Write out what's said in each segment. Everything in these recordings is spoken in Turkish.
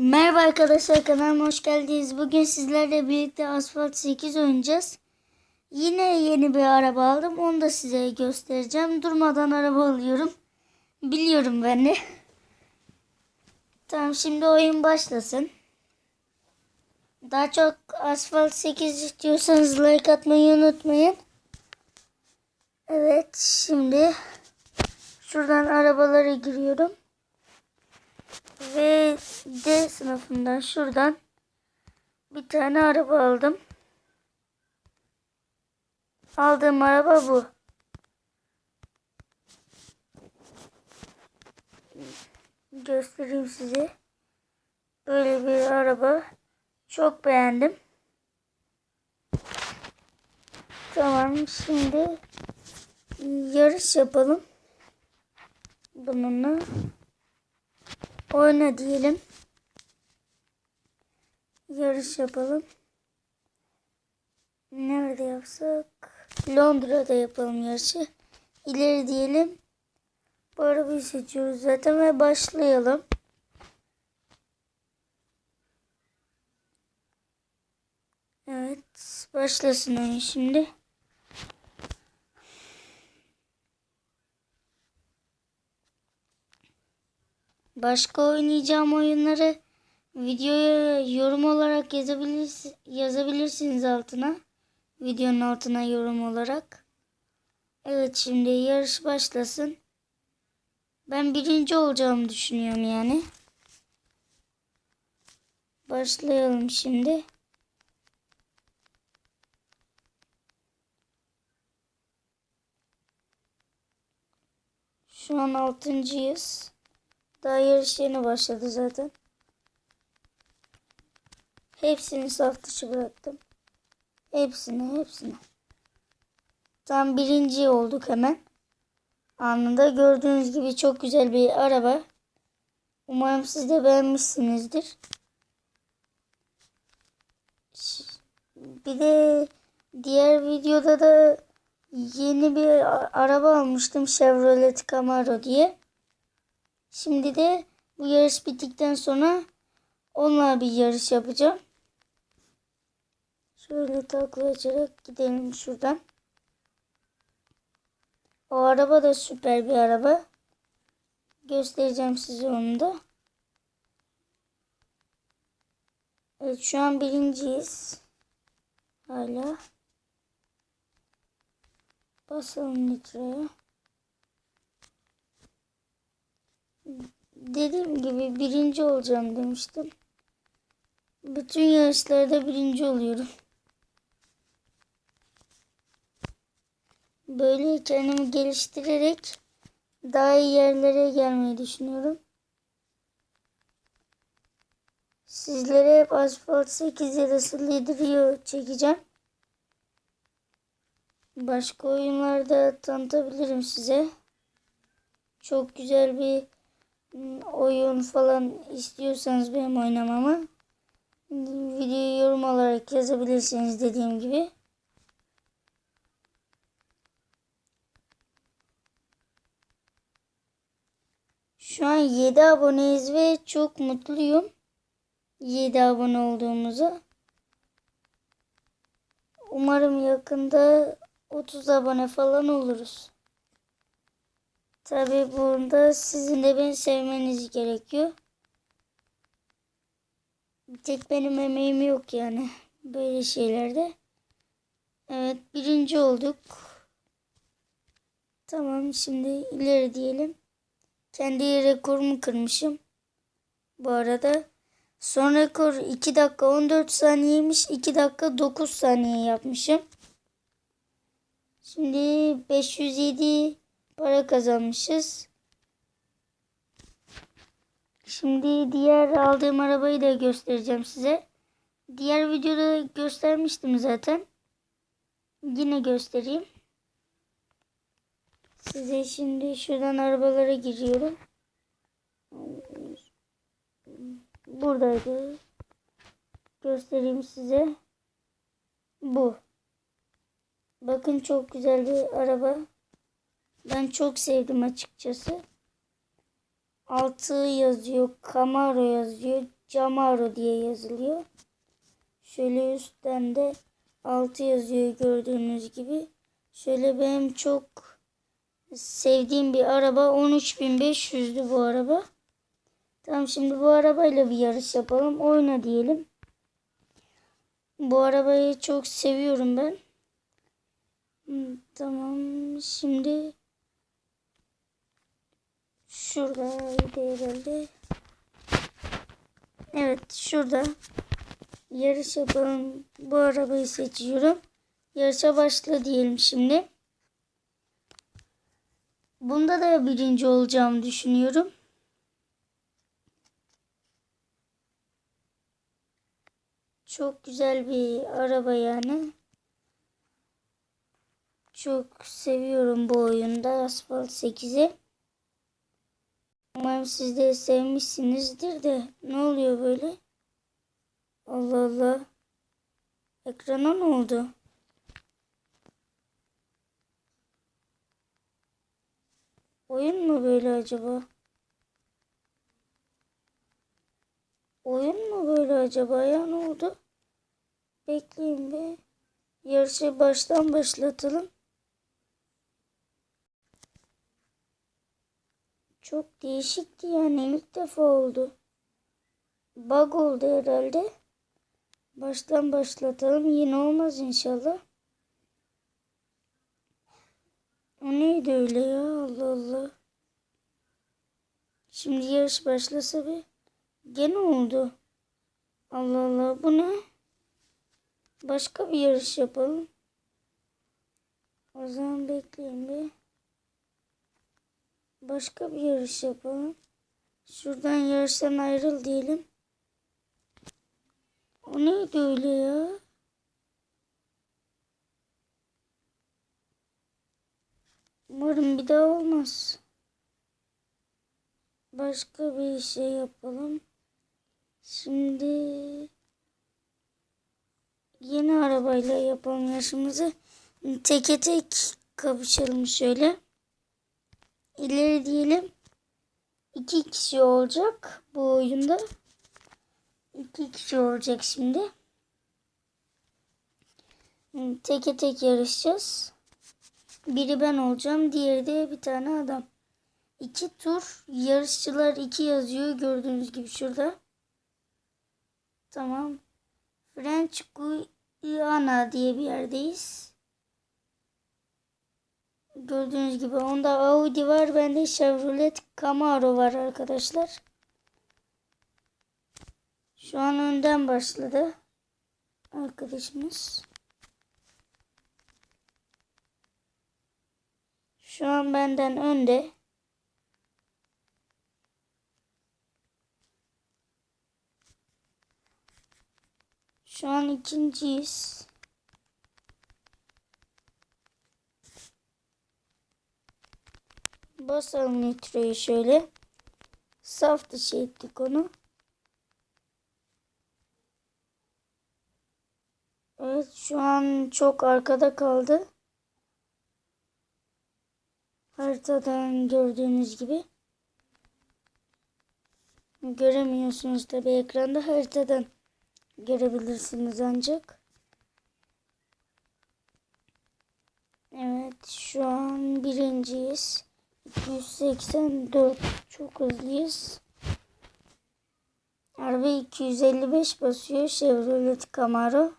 Merhaba arkadaşlar kanalıma hoş geldiniz. Bugün sizlerle birlikte Asfalt 8 oynayacağız. Yine yeni bir araba aldım. Onu da size göstereceğim. Durmadan araba alıyorum. Biliyorum ben de. Tamam şimdi oyun başlasın. Daha çok Asfalt 8 istiyorsanız like atmayı unutmayın. Evet şimdi şuradan arabalara giriyorum. Ve D sınıfından şuradan bir tane araba aldım. Aldığım araba bu. Göstereyim size. Böyle bir araba. Çok beğendim. Tamam şimdi yarış yapalım. Bununla. Oyna diyelim. Yarış yapalım. Nerede yapsak? Londra'da yapalım yarışı. İleri diyelim. Bu arabayı seçiyoruz zaten ve başlayalım. Evet. Başlasın şimdi. Başka oynayacağım oyunları videoya yorum olarak yazabilir, yazabilirsiniz altına. Videonun altına yorum olarak. Evet şimdi yarış başlasın. Ben birinci olacağımı düşünüyorum yani. Başlayalım şimdi. Şu an altıncıyız. Daha yarış yeni başladı zaten. Hepsini saf dışı bıraktım. Hepsini, hepsini. Tam birinci olduk hemen. Anında gördüğünüz gibi çok güzel bir araba. Umarım siz de beğenmişsinizdir. Bir de diğer videoda da yeni bir araba almıştım Chevrolet Camaro diye. Şimdi de bu yarış bittikten sonra onunla bir yarış yapacağım. Şöyle takla açarak gidelim şuradan. O araba da süper bir araba. Göstereceğim size onu da. Evet şu an birinciyiz. Hala. Basalım nitroya. Dediğim gibi birinci olacağım demiştim. Bütün yarışlarda birinci oluyorum. Böyle kendimi geliştirerek daha iyi yerlere gelmeyi düşünüyorum. Sizlere hep Asphalt 8 ya da Sliderio çekeceğim. Başka oyunlarda tanıtabilirim size. Çok güzel bir oyun falan istiyorsanız benim oynamamı videoyu yorum olarak yazabilirsiniz dediğim gibi. Şu an 7 aboneyiz ve çok mutluyum. 7 abone olduğumuza. Umarım yakında 30 abone falan oluruz. Tabi bunda sizin de beni sevmeniz gerekiyor. Bir tek benim emeğim yok yani böyle şeylerde. Evet birinci olduk. Tamam şimdi ileri diyelim. Kendi rekorumu kırmışım. Bu arada son rekor 2 dakika 14 saniyeymiş. 2 dakika 9 saniye yapmışım. Şimdi 507 para kazanmışız. Şimdi diğer aldığım arabayı da göstereceğim size. Diğer videoda göstermiştim zaten. Yine göstereyim. Size şimdi şuradan arabalara giriyorum. Buradaydı. Göstereyim size. Bu. Bakın çok güzel bir araba. Ben çok sevdim açıkçası. Altı yazıyor. Camaro yazıyor. Camaro diye yazılıyor. Şöyle üstten de 6 yazıyor gördüğünüz gibi. Şöyle benim çok sevdiğim bir araba 13.500'dü bu araba. Tamam şimdi bu arabayla bir yarış yapalım. Oyna diyelim. Bu arabayı çok seviyorum ben. Tamam şimdi şuradaydı herhalde. Evet şurada yarış yapalım. Bu arabayı seçiyorum. Yarışa başla diyelim şimdi. Bunda da birinci olacağımı düşünüyorum. Çok güzel bir araba yani. Çok seviyorum bu oyunda Asphalt 8'i. Umarım siz de sevmişsinizdir de ne oluyor böyle? Allah Allah. Ekrana ne oldu? Oyun mu böyle acaba? Oyun mu böyle acaba ya ne oldu? Bekleyin bir. Yarışı baştan başlatalım. Çok değişikti yani ilk defa oldu. Bug oldu herhalde. Baştan başlatalım. Yine olmaz inşallah. O neydi öyle ya? Allah Allah. Şimdi yarış başlasa bir. Gene oldu. Allah Allah. Bu ne? Başka bir yarış yapalım. O zaman bekleyin bir. Başka bir yarış yapalım. Şuradan yarıştan ayrıl diyelim. O neydi öyle ya? Umarım bir daha olmaz. Başka bir şey yapalım. Şimdi yeni arabayla yapalım yarışımızı. Teke tek kapışalım şöyle. İleri diyelim. İki kişi olacak bu oyunda. İki kişi olacak şimdi. Teke tek yarışacağız. Biri ben olacağım. Diğeri de bir tane adam. İki tur. Yarışçılar iki yazıyor. Gördüğünüz gibi şurada. Tamam. French Guiana diye bir yerdeyiz. Gördüğünüz gibi onda Audi var. Bende Chevrolet Camaro var arkadaşlar. Şu an önden başladı. Arkadaşımız. Şu an benden önde. Şu an ikinciyiz. Basalım nitroyu şöyle. Saf dışı ettik onu. Evet şu an çok arkada kaldı. Haritadan gördüğünüz gibi. Göremiyorsunuz tabi ekranda haritadan görebilirsiniz ancak. Evet şu an birinciyiz. 284 çok hızlıyız. Araba 255 basıyor Chevrolet Camaro.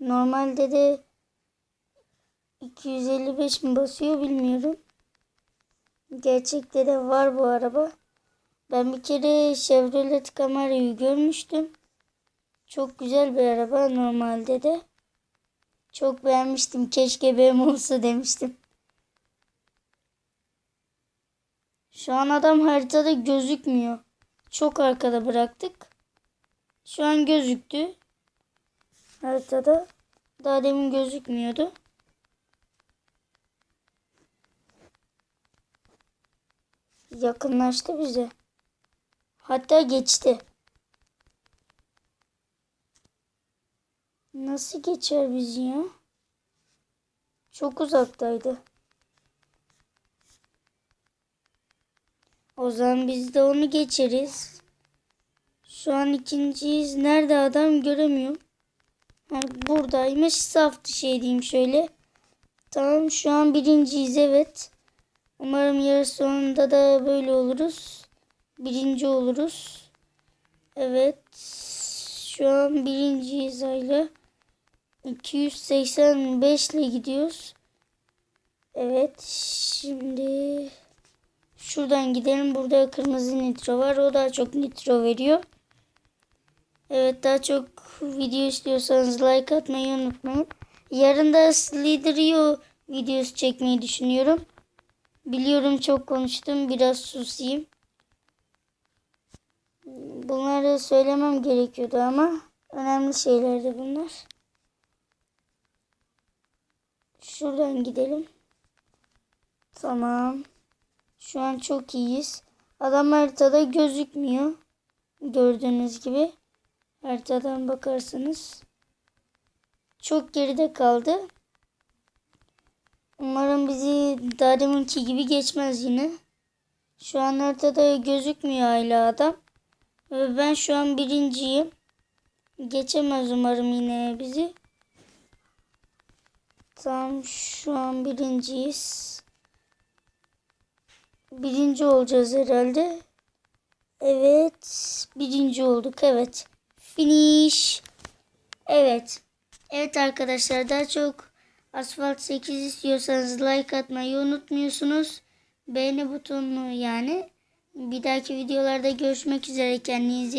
Normalde de 255 mi basıyor bilmiyorum. Gerçekte de var bu araba. Ben bir kere Chevrolet Camaro'yu görmüştüm. Çok güzel bir araba normalde de. Çok beğenmiştim. Keşke benim olsa demiştim. Şu an adam haritada gözükmüyor. Çok arkada bıraktık. Şu an gözüktü. Haritada. Daha demin gözükmüyordu. Yakınlaştı bize. Hatta geçti. Nasıl geçer bizi ya? Çok uzaktaydı. O zaman biz de onu geçeriz. Şu an ikinciyiz. Nerede adam göremiyorum. Ha, buradaymış. Saf şey diyeyim şöyle. Tamam şu an birinciyiz evet. Umarım yarış sonunda da böyle oluruz. Birinci oluruz. Evet. Şu an birinciyiz Ayla. 285 ile gidiyoruz. Evet. Şimdi şuradan gidelim. Burada kırmızı nitro var. O daha çok nitro veriyor. Evet daha çok video istiyorsanız like atmayı unutmayın. Yarın da Slither Rio videosu çekmeyi düşünüyorum. Biliyorum çok konuştum. Biraz susayım. Bunları söylemem gerekiyordu ama önemli şeylerdi bunlar. Şuradan gidelim. Tamam. Şu an çok iyiyiz. Adam haritada gözükmüyor. Gördüğünüz gibi. Haritadan bakarsanız. Çok geride kaldı. Umarım bizi daha deminki gibi geçmez yine. Şu an haritada gözükmüyor hala adam. Ve ben şu an birinciyim. Geçemez umarım yine bizi. Tamam şu an birinciyiz. Birinci olacağız herhalde. Evet. Birinci olduk. Evet. Finish. Evet. Evet arkadaşlar daha çok Asfalt 8 istiyorsanız like atmayı unutmuyorsunuz. Beğeni butonunu yani. Bir dahaki videolarda görüşmek üzere. Kendinize